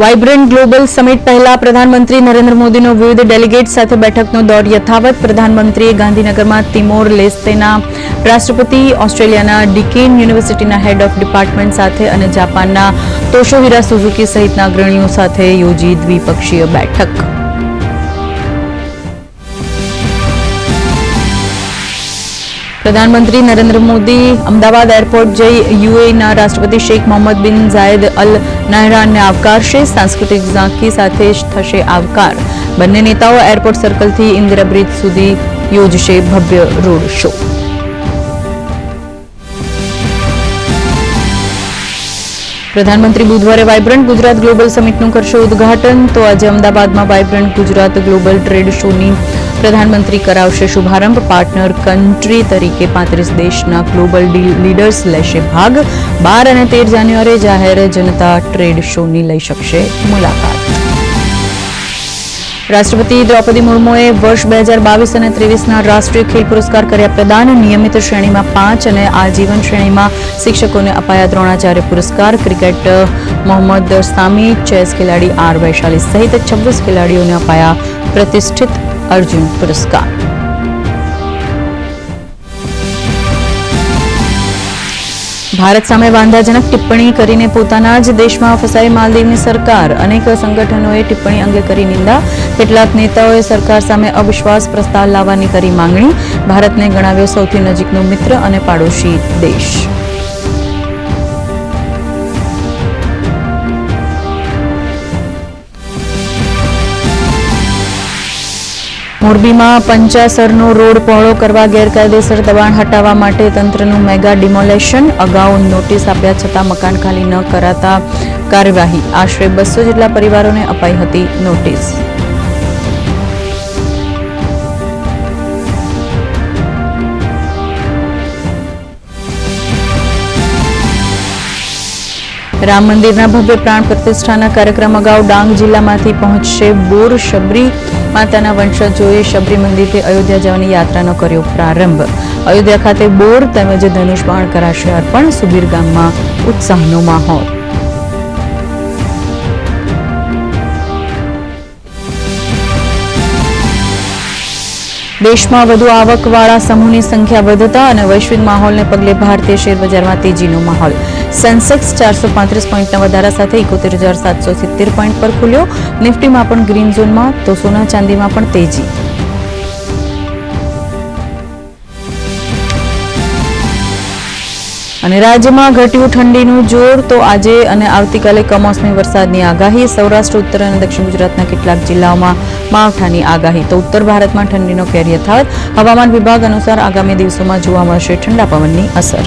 Vibrant global summit પહેલા પ્રધાનમંત્રી નરેન્દ્ર મોદીનો વિવિધ ડેલિગેટ સાથે બેઠકનો દોર યથાવત. પ્રધાનમંત્રીએ ગાંધીનગરમાં તિમોર, લેસ્તેના રાષ્ટ્રપતિ, ઓસ્ટ્રેલિયાના ડિકેન યુનિવર્સિટીના હેડ ઓફ ડિપાર્ટમેન્ટ સાથે અને જાપાનના તોશોહિરા સુઝુકી સહિતના અગ્રણીઓ સાથે યોજી દ્વિપક્ષીય બેઠક. પ્રધાનમંત્રી નરેન્દ્ર મોદી અમદાવાદ એરપોર્ટ જઈ યુએના રાષ્ટ્રપતિ શેખ મોહમ્મદ બિન ઝાયદ અલ નહરાનને આવકારશે. સાંસ્કૃતિક ઝાંખી સાથે થશે આવકાર. બંને નેતાઓ એરપોર્ટ સર્કલથી ઇન્દિરા બ્રિજ સુધી યોજશે ભવ્ય રોડ શો. પ્રધાનમંત્રી બુધવારે વાયબ્રન્ટ ગુજરાત ગ્લોબલ સમિટનું કરશે ઉદ્ઘાટન. તો આજે અમદાવાદમાં વાયબ્રન્ટ ગુજરાત ગ્લોબલ ટ્રેડ શોની પ્રધાનમંત્રી કરાવશે શુભારંભ. પાર્ટનર કન્ટ્રી તરીકે પાંત્રીસ દેશના ગ્લોબલ લીડર્સ લેશે ભાગ. બાર અને તેર જાન્યુઆરી જાહેર જનતા ટ્રેડ શોની લઈ શકશે મુલાકાત. રાષ્ટ્રપતિ દ્રૌપદી મુર્મુએ વર્ષ બે હજાર બાવીસ અને ત્રેવીસના રાષ્ટ્રીય ખેલ પુરસ્કાર કર્યા પ્રદાન, નિયમિત શ્રેણીમાં પાંચ અને આજીવન શ્રેણીમાં શિક્ષકોને અપાયા દ્રોણાચાર્ય પુરસ્કાર. ક્રિકેટ, મોહમ્મદ સામી, ચેસ ખેલાડી આર વૈશાલી સહિત છવ્વીસ ખેલાડીઓને અપાયા પ્રતિષ્ઠિત અર્જુન પુરસ્કાર. ભારત સામે વાંધાજનક ટિપ્પણી કરીને પોતાના જ દેશમાં ફસાઈ માલદીવની સરકાર, અનેક સંગઠનોએ ટિપ્પણી અંગે કરી નિંદા. કેટલાક નેતાઓએ સરકાર સામે અવિશ્વાસ પ્રસ્તાવ લાવવાની કરી માંગણી. ભારતને ગણાવ્યો સૌથી નજીકનો મિત્ર અને પાડોશી દેશ. મોરબીમાં પંચાસરનો રોડ પહોળો કરવા ગેરકાયદેસર દબાણ હટાવવા માટે તંત્રનું મેગા ડિમોલેશન. અગાઉ નોટિસ આપ્યા છતાં મકાન ખાલી ન કરાતા કાર્યવાહી. આશરે બસો જેટલા પરિવારોને અપાઈ હતી નોટિસ. રામ મંદિરના ભવ્ય પ્રાણ પ્રતિષ્ઠાના કાર્યક્રમ અગાઉ ડાંગ જિલ્લામાંથી પહોંચશે બોર શબરી માતાના વંશજોએ શબરી મંદિરથી અયોધ્યા જવાની યાત્રાનો કર્યો પ્રારંભ. અયોધ્યા ખાતે બોર તેમજ ધનુષ બાણ કરાશે અર્પણ, સુબીર ગામમાં ઉત્સાહનો માહોલ. દેશમાં વધુ આવકવાળા સમૂહની સંખ્યા વધતા અને વૈશ્વિક માહોલને પગલે ભારતીય શેરબજારમાં તેજીનો માહોલ. સેન્સેક્સ ચારસો પાંત્રીસ પોઈન્ટના વધારા સાથે એકોતેર હજાર સાતસો સિત્તેર પોઈન્ટ પર ખુલ્યો. નિફ્ટીમાં પણ ગ્રીન ઝોનમાં તો સોના ચાંદીમાં પણ તેજી. અને રાજ્યમાં ઘટ્યું ઠંડીનું જોર તો આજે અને આવતીકાલે કમોસમી વરસાદની આગાહી. સૌરાષ્ટ્ર, ઉત્તર અને દક્ષિણ ગુજરાતના કેટલાક જિલ્લાઓમાં માવઠાની આગાહી. તો ઉત્તર ભારતમાં ઠંડીનો કેર યથાવત. હવામાન વિભાગ અનુસાર આગામી દિવસોમાં જોવા મળશે ઠંડા પવનની અસર.